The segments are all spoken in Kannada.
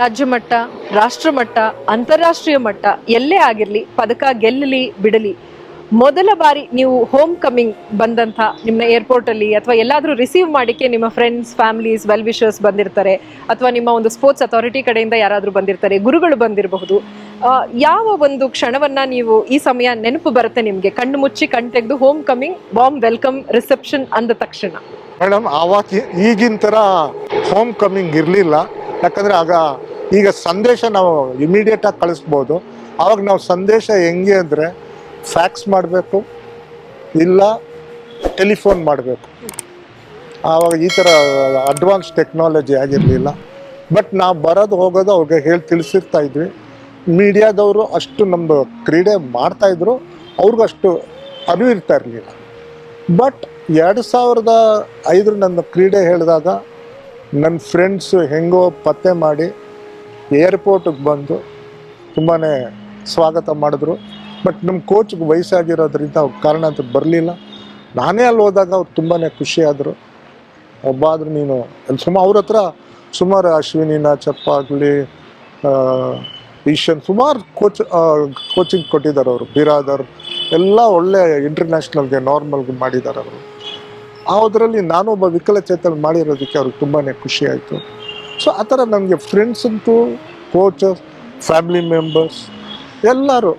ರಾಜ್ಯ ಮಟ್ಟ, ರಾಷ್ಟ್ರ ಮಟ್ಟ, ಅಂತಾರಾಷ್ಟ್ರೀಯ ಮಟ್ಟ, ಎಲ್ಲೇ ಆಗಿರಲಿ, ಪದಕ ಗೆಲ್ಲಲಿ, ಬಿಡಲಿ. ಮೊದಲ ಬಾರಿ ನೀವು ಹೋಮ್ ಕಮಿಂಗ್ ಬಂದಂಥ ನಿಮ್ಮ ಏರ್ಪೋರ್ಟ್ ಅಲ್ಲಿ ಅಥವಾ ಎಲ್ಲಾದರೂ ರಿಸೀವ್ ಮಾಡಿಕ್ಕೆ ನಿಮ್ಮ ಫ್ರೆಂಡ್ಸ್ ಫ್ಯಾಮಿಲೀಸ್ ವೆಲ್ ವಿಶರ್ಸ್ ಬಂದಿರ್ತಾರೆ ಅಥವಾ ನಿಮ್ಮ ಒಂದು ಸ್ಪೋರ್ಟ್ಸ್ ಅಥಾರಿಟಿ ಕಡೆಯಿಂದ ಯಾರಾದರೂ ಬಂದಿರ್ತಾರೆ, ಗುರುಗಳು ಬಂದಿರಬಹುದು. ಯಾವ ಒಂದು ಕ್ಷಣವನ್ನ ನೀವು ಈ ಸಮಯ ನೆನಪು ಬರುತ್ತೆ ನಿಮಗೆ? ಕಣ್ಣು ಮುಚ್ಚಿ ಕಣ್ ತೆಗೆದು home coming bomb welcome reception ಅಂದ ತಕ್ಷಣ. ಮೇಡಮ್, ಆವಾಗ ಈಗಿನ ಥರ ಹೋಮ್ ಕಮಿಂಗ್ ಇರಲಿಲ್ಲ. ಯಾಕಂದರೆ ಆಗ ಈಗ ಸಂದೇಶ ನಾವು ಇಮಿಡಿಯೇಟಾಗಿ ಕಳಿಸ್ಬೋದು. ಆವಾಗ ನಾವು ಸಂದೇಶ ಹೆಂಗೆ ಅಂದರೆ ಫ್ಯಾಕ್ಸ್ ಮಾಡಬೇಕು, ಇಲ್ಲ ಟೆಲಿಫೋನ್ ಮಾಡಬೇಕು. ಆವಾಗ ಈ ಥರ ಅಡ್ವಾನ್ಸ್ ಟೆಕ್ನಾಲಜಿ ಆಗಿರಲಿಲ್ಲ. ಬಟ್ ನಾವು ಬರೋದು ಹೋಗೋದು ಅವ್ರಿಗೆ ಹೇಳಿ, ತಿಳಿಸಿರ್ತಾ ಇದ್ವಿ. ಮೀಡಿಯಾದವರು ಅಷ್ಟು ನಮ್ಮದು ಕ್ರೀಡೆ ಮಾಡ್ತಾಯಿದ್ರು ಅವ್ರಿಗೂ ಅಷ್ಟು ಅರಿವು ಇರ್ತಾ ಇರಲಿಲ್ಲ. ಬಟ್ ಎರಡು ಸಾವಿರದ ಐದರ ನನ್ನ ಕ್ರೀಡೆ ಹೇಳಿದಾಗ ನನ್ನ ಫ್ರೆಂಡ್ಸು ಹೆಂಗೋ ಪತ್ತೆ ಮಾಡಿ ಏರ್ಪೋರ್ಟಿಗೆ ಬಂದು ತುಂಬಾ ಸ್ವಾಗತ ಮಾಡಿದ್ರು. ಬಟ್ ನಮ್ಮ ಕೋಚ್ಗೆ ವಯಸ್ಸಾಗಿರೋದ್ರಿಂದ ಅವ್ರ ಕಾರಣ ಅಂತ ಬರಲಿಲ್ಲ. ನಾನೇ ಅಲ್ಲಿ ಹೋದಾಗ ಅವ್ರು ತುಂಬಾ ಖುಷಿಯಾದರು. ಒಬ್ಬ ಆದರೂ ನೀನು ಅಲ್ಲಿ ಸುಮಾರು ಅವ್ರ ಹತ್ರ ಸುಮಾರು ಅಶ್ವಿನಿನ, ಚಪ್ಪಾಗಲಿ ಈಶನ್ ಸುಮಾರು ಕೋಚ್ ಕೋಚಿಂಗ್ ಕೊಟ್ಟಿದ್ದಾರೆ ಅವರು. ಬಿರಾದರ್, ಎಲ್ಲ ಒಳ್ಳೆ ಇಂಟರ್ನ್ಯಾಷನಲ್ಗೆ ನಾರ್ಮಲ್ಗೆ ಮಾಡಿದ್ದಾರೆ ಅವರು. ಅದರಲ್ಲಿ ನಾನು ಒಬ್ಬ ವಿಕಲಚೇತನ ಮಾಡಿರೋದಕ್ಕೆ ಅವ್ರಿಗೆ ತುಂಬಾ ಖುಷಿ ಆಯಿತು. ಸೊ ಆ ಥರ ನನಗೆ ಫ್ರೆಂಡ್ಸ್ ಅಂತೂ ಕೋಚಸ್ ಫ್ಯಾಮಿಲಿ ಮೆಂಬರ್ಸ್ ಎಲ್ಲರೂ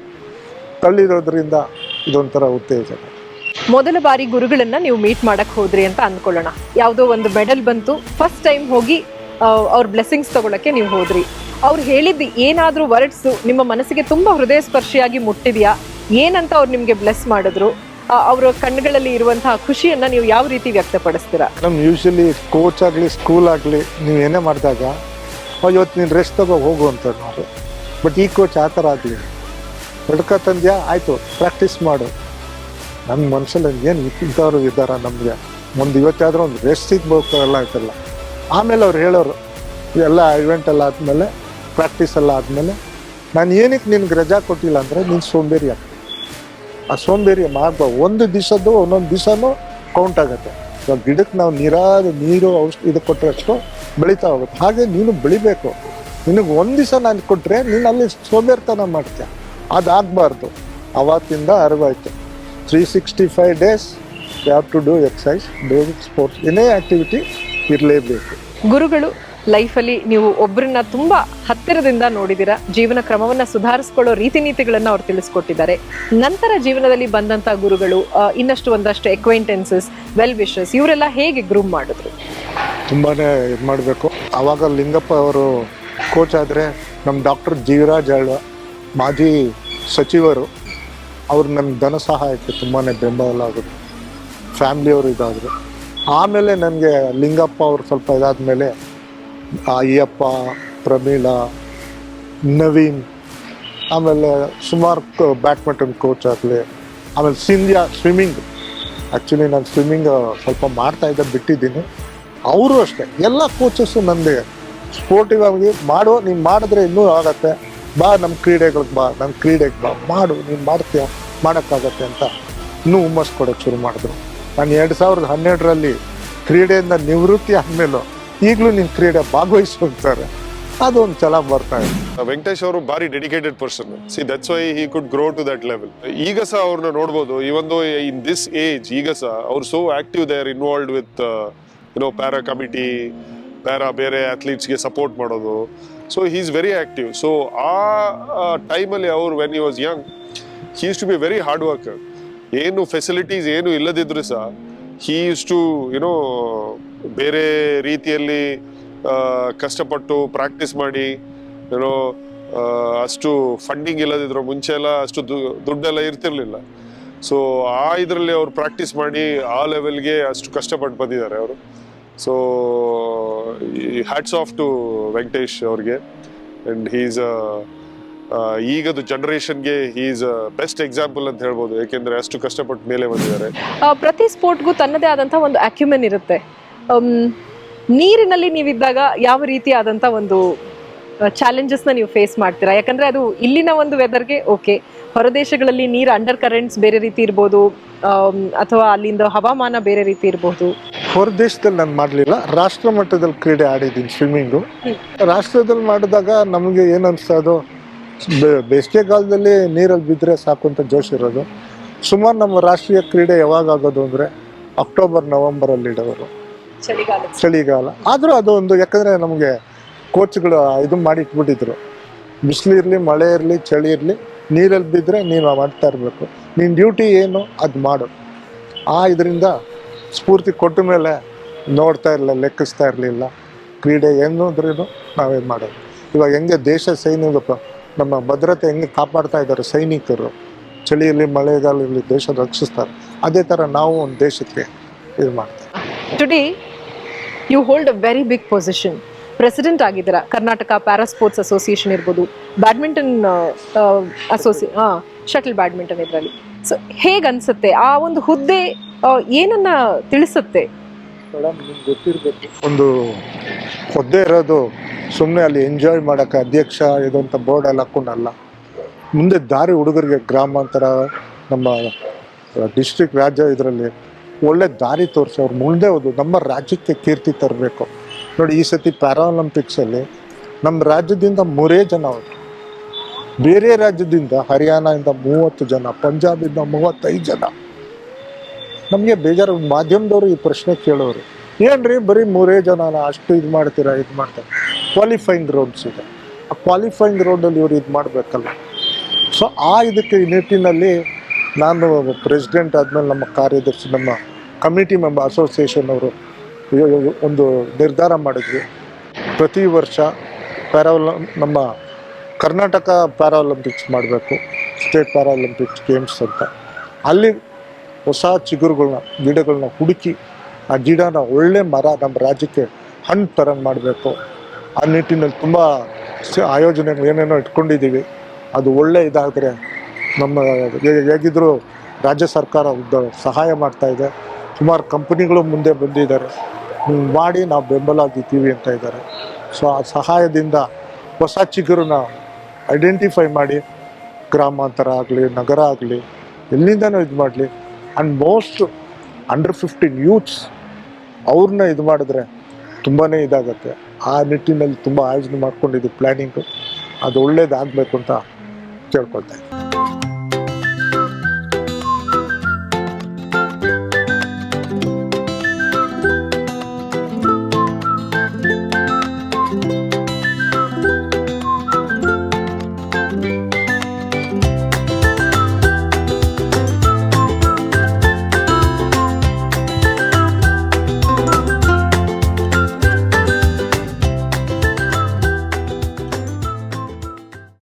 ತಳ್ಳಿರೋದ್ರಿಂದ ಇದೊಂಥರ ಉತ್ತೇಜನ. ಮೊದಲ ಬಾರಿ ಗುರುಗಳನ್ನ ನೀವು ಮೀಟ್ ಮಾಡಕ್ ಹೋದ್ರಿ ಅಂತ ಅಂದ್ಕೊಳ್ಳೋಣ. ಯಾವುದೋ ಒಂದು ಮೆಡಲ್ ಬಂತು ಫಸ್ಟ್ ಟೈಮ್ ಹೋಗಿ ಆ, ಅವ್ರ ಬ್ಲೆಸ್ಸಿಂಗ್ಸ್ ತಗೊಳಕ್ಕೆ ನೀವು ಹೋದ್ರಿ. ಅವ್ರು ಹೇಳಿದ್ದು ಏನಾದರೂ ವರ್ಡ್ಸು ನಿಮ್ಮ ಮನಸ್ಸಿಗೆ ತುಂಬ ಹೃದಯ ಸ್ಪರ್ಶಿಯಾಗಿ ಮುಟ್ಟಿದ್ಯಾ? ಏನಂತ ಅವ್ರು ನಿಮಗೆ ಬ್ಲೆಸ್ ಮಾಡಿದ್ರು? ಆ, ಅವ್ರ ಕಣ್ಣುಗಳಲ್ಲಿ ಇರುವಂತಹ ಖುಷಿಯನ್ನ ನೀವು ಯಾವ ರೀತಿ ವ್ಯಕ್ತಪಡಿಸ್ತೀರಾ? ನಮ್ ಯೂಶಲಿ ಕೋಚ್ ಆಗಲಿ ಸ್ಕೂಲ್ ಆಗಲಿ ನೀವು ಏನೇ ಮಾಡಿದಾಗ ಇವತ್ತು ನೀನು ರೆಸ್ಟ್ ತಗೋ, ಹೋಗು ಅಂತಾರೆ ನಾವು. ಬಟ್ ಈ ಕೋಚ್ ಆ ಥರ ಆಗಲಿ. ಹೊಡ್ಕ ತಂದ್ಯಾ? ಆಯಿತು ಪ್ರಾಕ್ಟೀಸ್ ಮಾಡು. ನಮ್ಮ ಮನಸ್ಸಲ್ಲಿ ಏನು ಇಂಥವ್ರು ಇದ್ದಾರ ನಮಗೆ? ಒಂದು ಇವತ್ತಾದ್ರೂ ಒಂದು ರೆಸ್ಟ್ ಸಿಗ್ಬೇಕು ಎಲ್ಲ ಆಯ್ತಲ್ಲ ಆಮೇಲೆ ಅವ್ರು ಹೇಳೋರು, ಎಲ್ಲ ಇವೆಂಟ್ ಎಲ್ಲ ಆದಮೇಲೆ ಪ್ರಾಕ್ಟೀಸ್ ಎಲ್ಲ ಆದಮೇಲೆ, ನಾನು ಏನಕ್ಕೆ ನಿನ್ಗೆ ರಜಾ ಕೊಟ್ಟಿಲ್ಲ ಅಂದರೆ, ನೀನು ಸೋಂಬೇರಿ ಆಗ್ತಿ ಆ ಸೋಂಬೇರಿ ಮಾಡ್ಬ ಒಂದು ದಿವಸದ್ದು ಒಂದೊಂದು ದಿವಸನೂ ಕೌಂಟ್ ಆಗುತ್ತೆ. ಇವಾಗ ಗಿಡಕ್ಕೆ ನಾವು ನೀರಾದ ನೀರು ಔಷಧಿ ಇದು ಕೊಟ್ಟರಷ್ಟು ಬೆಳೀತಾ ಹೋಗುತ್ತೆ. ಹಾಗೆ ನೀನು ಬೆಳಿಬೇಕು. ನಿನಗೆ ಒಂದು ದಿವಸ ನಾನು ಕೊಟ್ಟರೆ ನೀನು ಅಲ್ಲಿ ಸೋಂಬೇರ್ತನ ಮಾಡ್ತೀಯ? ಅದಾಗಬಾರ್ದು. ಅವತ್ತಿಂದ ಅರಿವಾಯ್ತು. Three sixty five days you have to do exercise do sports ಏನೇ ಆ್ಯಕ್ಟಿವಿಟಿ ಇರಲೇಬೇಕು. ಗುರುಗಳು ಲೈಫಲ್ಲಿ ನೀವು ಒಬ್ಬರನ್ನ ತುಂಬಾ ಹತ್ತಿರದಿಂದ ನೋಡಿದಿರ. ಜೀವನ ಕ್ರಮವನ್ನ ಸುಧಾರಿಸ್ಕೊಳ್ಳೋ ರೀತಿ ನೀತಿಗಳನ್ನ ಅವ್ರು ತಿಳಿಸ್ಕೊಟ್ಟಿದ್ದಾರೆ. ನಂತರ ಜೀವನದಲ್ಲಿ ಬಂದಂತ ಗುರುಗಳು ಇನ್ನಷ್ಟು ಒಂದಷ್ಟು ಎಕ್ವೈಂಟೆನ್ಸಸ್ ವೆಲ್ ವಿಶಸ್ ಇವರೆಲ್ಲ ಹೇಗೆ ಗ್ರೂಮ್ ಮಾಡಿದ್ರು? ತುಂಬಾ ಇದು ಮಾಡಬೇಕು. ಆವಾಗ ಲಿಂಗಪ್ಪ ಅವರು ಕೋಚ್ ಆದರೆ ನಮ್ಮ ಡಾಕ್ಟರ್ ಜೀವರಾಜ್ ಆಳ್ವ ಮಾಜಿ ಸಚಿವರು, ಅವ್ರು ನನ್ನ ಧನ ಸಹಾಯಕ್ಕೆ ತುಂಬಾ ಬೆಂಬಲ ಆಗುತ್ತೆ ಫ್ಯಾಮ್ಲಿಯವರು ಇದಾದರು. ಆಮೇಲೆ ನನಗೆ ಲಿಂಗಪ್ಪ ಅವರು ಸ್ವಲ್ಪ ಇದಾದಮೇಲೆ ಅಯ್ಯಪ್ಪ, ಪ್ರಮೀಳಾ, ನವೀನ್, ಆಮೇಲೆ ಸುಮಾರು ಬ್ಯಾಡ್ಮಿಂಟನ್ ಕೋಚ್ ಆಗಲಿ, ಆಮೇಲೆ ಸಿಂಧ್ಯಾ ಸ್ವಿಮ್ಮಿಂಗ್ ಆ್ಯಕ್ಚುಲಿ ನಾನು ಸ್ವಿಮ್ಮಿಂಗ್ ಸ್ವಲ್ಪ ಮಾಡ್ತಾ ಇದ್ದೆ, ಬಿಟ್ಟಿದ್ದೀನಿ. ಅವರು ಅಷ್ಟೇ, ಎಲ್ಲ ಕೋಚಸ್ಸು ನನಗೆ ಸ್ಪೋರ್ಟಿವ್ ಆಗಿ ಮಾಡು, ನೀನು ಮಾಡಿದ್ರೆ ಇನ್ನೂ ಆಗತ್ತೆ. ಬಾ ನಮ್ಮ ಕ್ರೀಡೆಗಳಿಗೆ ಬಾ ನಮ್ಮ ಕ್ರೀಡೆಗೆ ಬಾ, ಮಾಡು, ನೀನು ಮಾಡ್ತೀಯ, ಮಾಡೋಕ್ಕಾಗತ್ತೆ ಅಂತ ಇನ್ನೂ ಹುಮ್ಮಸ್ ಕೊಡೋಕ್ಕೆ ಶುರು ಮಾಡಿದ್ರು. ನಾನು ಎರಡು ಸಾವಿರದ ಹನ್ನೆರಡರಲ್ಲಿ ಕ್ರೀಡೆಯಿಂದ ನಿವೃತ್ತಿ ಆದಮೇಲೂ ಈಗಲೂ ನಿಮ್ಮ ಕ್ರೀಡೆ ಭಾಗವಹಿಸಿ ಹೋಗ್ತಾರೆ ಅದೊಂದು ಛಲ ಬರ್ತಾ ಇದೆ. ವೆಂಕಟೇಶ್ ಅವರು ಬಾರಿ dedicated person see that's why he could grow to that level ಈಗ ಸಹ ಅವ್ರನ್ನ ನೋಡ್ಬೋದು ಇವನ್ ಇನ್ ದಿಸ್ ಏಜ್ ಈಗ ಸಹ ಅವ್ರು so active they are involve with you know para committee para ಬೇರೆ ಅಥ್ಲೀಟ್ಸ್ಗೆ ಸಪೋರ್ಟ್ ಮಾಡೋದು. So he is very active so ಆ ಟೈಮಲ್ಲಿ ಅವ್ರು when you was young he's to be very hard worker ಏನು ಫೆಸಿಲಿಟೀಸ್ ಏನು ಇಲ್ಲದಿದ್ರು ಸಹ ಇಸ್ ಟು ಯುನೋ ಬೇರೆ ರೀತಿಯಲ್ಲಿ ಕಷ್ಟಪಟ್ಟು ಪ್ರಾಕ್ಟೀಸ್ ಮಾಡಿ ಏನೋ ಅಷ್ಟು ಫಂಡಿಂಗ್ ಇಲ್ಲದಿದ್ರು ಮುಂಚೆ ಎಲ್ಲ ಅಷ್ಟು ದುಡ್ಡೆಲ್ಲ ಇರ್ತಿರ್ಲಿಲ್ಲ. ಸೊ ಆ ಇದರಲ್ಲಿ ಅವರು ಪ್ರಾಕ್ಟೀಸ್ ಮಾಡಿ, ಆ ಲೆವೆಲ್ಗೆ ಅಷ್ಟು ಕಷ್ಟಪಟ್ಟು ಬಂದಿದ್ದಾರೆ ಅವರು. So hats off to Venkatesh ಅವ್ರಿಗೆ. ಆ್ಯಂಡ್ ಹೀಸ್ ಈಗದು ಜನ್ರೇಷನ್ಗೆ ಈಸ್ ಬೆಸ್ಟ್ ಎಕ್ಸಾಂಪಲ್ ಅಂತ ಹೇಳ್ಬೋದು ಯಾಕೆಂದ್ರೆ ಅಷ್ಟು ಕಷ್ಟಪಟ್ಟು ಮೇಲೆ ಬಂದಿದ್ದಾರೆ. ಪ್ರತಿ ಸ್ಪೋರ್ಟ್ಗೂ ತನ್ನದೇ ಆದಂತಹ ಒಂದು ಅಕ್ಯುಮೆನ್ ಇರುತ್ತೆ. ನೀರಿನಲ್ಲಿ ನೀವಿದ್ದಾಗ ಯಾವ ರೀತಿ ರೀತಿಯಾದಂಥ ಒಂದು ಚಾಲೆಂಜಸ್ನ ನೀವು ಫೇಸ್ ಮಾಡ್ತೀರಾ? ಯಾಕಂದ್ರೆ ಅದು ಇಲ್ಲಿನ ಒಂದು ವೆದರ್ಗೆ ಓಕೆ ಹೊರದೇಶಗಳಲ್ಲಿ ನೀರು ಅಂಡರ್ ಕರೆಂಟ್ಸ್ ಬೇರೆ ರೀತಿ ಇರ್ಬೋದು ಅಥವಾ ಅಲ್ಲಿಂದ ಹವಾಮಾನ ಬೇರೆ ರೀತಿ ಇರಬಹುದು ಹೊರದೇಶದಲ್ಲಿ ನಾನು ಮಾಡಲಿಲ್ಲ. ರಾಷ್ಟ್ರ ಮಟ್ಟದಲ್ಲಿ ಕ್ರೀಡೆ ಆಡಿದ್ದೀನಿ ಸ್ವಿಮ್ಮಿಂಗು ರಾಷ್ಟ್ರದಲ್ಲಿ ಮಾಡಿದಾಗ ನಮಗೆ ಏನು ಅನಿಸ್ತದೋ ಬೇಸಿಗೆಗಾಲದಲ್ಲಿ ನೀರಲ್ಲಿ ಬಿದ್ದರೆ ಸಾಕು ಅಂತ ಜೋಶ್ ಇರೋದು. ಸುಮಾರು ನಮ್ಮ ರಾಷ್ಟ್ರೀಯ ಕ್ರೀಡೆ ಯಾವಾಗ ಆಗೋದು ಅಂದರೆ ಅಕ್ಟೋಬರ್ ನವೆಂಬರಲ್ಲಿ ಇಡೋರು. ಚಳಿಗಾಲ. ಚಳಿಗಾಲ. ಆದರೂ ಅದು ಒಂದು ಯಾಕಂದರೆ ನಮಗೆ ಕೋಚ್ಗಳು ಇದು ಮಾಡಿ ಇಟ್ಬಿಟ್ಟಿದ್ರು ಬಿಸಿಲಿರಲಿ ಮಳೆ ಇರಲಿ ಚಳಿ ಇರಲಿ ನೀರಲ್ಲಿ ಬಿದ್ದರೆ ನೀನು ಮಾಡ್ತಾ ಇರಬೇಕು. ನಿನ್ನ ಡ್ಯೂಟಿ ಏನು ಅದು ಮಾಡು. ಆ ಇದರಿಂದ ಸ್ಫೂರ್ತಿ ಕೊಟ್ಟ ಮೇಲೆ ನೋಡ್ತಾ ಇರಲಿಲ್ಲ ಲೆಕ್ಕಿಸ್ತಾ ಇರಲಿಲ್ಲ. ಕ್ರೀಡೆ ಏನು ಅಂದ್ರೂ ನಾವೇನು ಮಾಡೋದು? ಇವಾಗ ಹೆಂಗೆ ದೇಶ ಸೈನ್ಯದ ನಮ್ಮ ಭದ್ರತೆ ಹೆಂಗೆ ಕಾಪಾಡ್ತಾ ಇದ್ದಾರೆ ಸೈನಿಕರು. ಚಳಿಯಲ್ಲಿ, ಮಳೆಗಾಲದಲ್ಲಿ ದೇಶ ರಕ್ಷಿಸ್ತಾರೆ. ಅದೇ ಥರ ನಾವು ಒಂದು ದೇಶಕ್ಕೆ ಇದು ಮಾಡ್ತೀವಿ. Today you hold a very big position president ಆಗಿದ್ದೀರಾ. ಕರ್ನಾಟಕ ಪ್ಯಾರಾ ಸ್ಪೋರ್ಟ್ಸ್ ಅಸೋಸಿಯೇಷನ್ ಇರ್ಬೋದು ಬ್ಯಾಡ್ಮಿಂಟನ್ ಅಸೋಸಿ ಶಟಲ್ ಬ್ಯಾಡ್ಮಿಂಟನ್ ಇದರಲ್ಲಿ. ಸೊ ಹೇಗೆ ಅನ್ಸುತ್ತೆ ಆ ಒಂದು ಹುದ್ದೆ ಏನನ್ನ ತಿಳಿಸುತ್ತೆ? ಒಂದು ಹುದ್ದೆ ಇರೋದು ಸುಮ್ಮನೆ ಅಲ್ಲಿ ಎಂಜಾಯ್ ಮಾಡೋಕ್ಕೆ ಅಧ್ಯಕ್ಷ ಇದು ಅಂತ ಬೋರ್ಡ್ ಎಲ್ಲ ಹಾಕೊಂಡಲ್ಲ. ಮುಂದೆ ದಾರಿ ಹುಡುಗರಿಗೆ ಗ್ರಾಮಾಂತರ, ನಮ್ಮ ಡಿಸ್ಟ್ರಿಕ್ಟ್ ರಾಜ್ಯ ಇದರಲ್ಲಿ ಒಳ್ಳೆ ದಾರಿ ತೋರಿಸಿ, ಅವ್ರು ಮುಂದೆ ಹೋದು, ನಮ್ಮ ರಾಜ್ಯಕ್ಕೆ ಕೀರ್ತಿ ತರಬೇಕು. ನೋಡಿ, ಈ ಸತಿ ಪ್ಯಾರಾಲಿಂಪಿಕ್ಸಲ್ಲಿ ನಮ್ಮ ರಾಜ್ಯದಿಂದ ಮೂರೇ ಜನ ಅವರು ಬೇರೆ ರಾಜ್ಯದಿಂದ ಹರಿಯಾಣದಿಂದ ಮೂವತ್ತು ಜನ, ಪಂಜಾಬಿಂದ ಮೂವತ್ತೈದು ಜನ. ನಮಗೆ ಬೇಜಾರು, ಮಾಧ್ಯಮದವರು ಈ ಪ್ರಶ್ನೆ ಕೇಳೋರು. ಏನ್ರಿ ಬರೀ ಮೂರೇ ಜನ ಅಷ್ಟು ಇದು ಮಾಡ್ತೀರಾ, ಇದು ಮಾಡ್ತಾರೆ? ಕ್ವಾಲಿಫೈಯಿಂಗ್ ರೋಡ್ಸ್ ಇದೆ. ಆ ಕ್ವಾಲಿಫೈಯಿಂಗ್ ರೋಡಲ್ಲಿ ಇವರು ಇದು ಮಾಡಬೇಕಲ್ಲ ಸೊ ಆ ಇದಕ್ಕೆ ನಿಟ್ಟಿನಲ್ಲಿ ನಾನು ಪ್ರೆಸಿಡೆಂಟ್ ಆದಮೇಲೆ ನಮ್ಮ ಕಾರ್ಯದರ್ಶಿ, ನಮ್ಮ ಕಮಿಟಿ ಮೆಂಬರ್ ಅಸೋಸಿಯೇಷನ್ ಅವರು ಒಂದು ನಿರ್ಧಾರ ಮಾಡಿದ್ವಿ. ಪ್ರತಿ ವರ್ಷ ಪ್ಯಾರಾಲ ನಮ್ಮ ಕರ್ನಾಟಕ ಪ್ಯಾರಾಲಂಪಿಕ್ಸ್ ಮಾಡಬೇಕು ಸ್ಟೇಟ್ ಪ್ಯಾರಾಲಂಪಿಕ್ಸ್ ಗೇಮ್ಸ್ ಅಂತ. ಅಲ್ಲಿ ಹೊಸ ಚಿಗುರುಗಳನ್ನ ಗಿಡಗಳನ್ನ ಹುಡುಕಿ, ಆ ಗಿಡನ ಒಳ್ಳೆ ಮರ ನಮ್ಮ ರಾಜ್ಯಕ್ಕೆ ಹಣ್ಣು ಥರ ಮಾಡಬೇಕು. ಆ ನಿಟ್ಟಿನಲ್ಲಿ ತುಂಬ ಆಯೋಜನೆಗಳು ಏನೇನೋ ಇಟ್ಕೊಂಡಿದ್ದೀವಿ. ಅದು ಒಳ್ಳೆ ಇದಾದರೆ ನಮ್ಮ ಹೇಗಿದ್ದರೂ ರಾಜ್ಯ ಸರ್ಕಾರ ಸಹಾಯ ಮಾಡ್ತಾ ಇದೆ. ಸುಮಾರು ಕಂಪನಿಗಳು ಮುಂದೆ ಬಂದಿದ್ದಾರೆ. ಮಾಡಿ ನಾವು ಬೆಂಬಲ ಆಗಿದ್ದೀವಿ ಅಂತ ಇದ್ದಾರೆ. ಸೊ, ಆ ಸಹಾಯದಿಂದ ಹೊಸ ಚಿಗುರನ್ನ ಐಡೆಂಟಿಫೈ ಮಾಡಿ, ಗ್ರಾಮಾಂತರ ಆಗಲಿ, ನಗರ ಆಗಲಿ, ಎಲ್ಲಿಂದನೂ ಇದು ಮಾಡಲಿ and most under fifteen youths ಅವ್ರನ್ನ ಇದು ಮಾಡಿದ್ರೆ ತುಂಬಾ ಇದಾಗತ್ತೆ. ಆ ನಿಟ್ಟಿನಲ್ಲಿ ತುಂಬ ಆಯೋಜನೆ ಮಾಡ್ಕೊಂಡಿದ್ದು ಪ್ಲ್ಯಾನಿಂಗು ಅದು ಒಳ್ಳೇದಾಗಬೇಕು ಅಂತ ಕೇಳ್ಕೊಳ್ತಾ ಇದ್ದೀನಿ.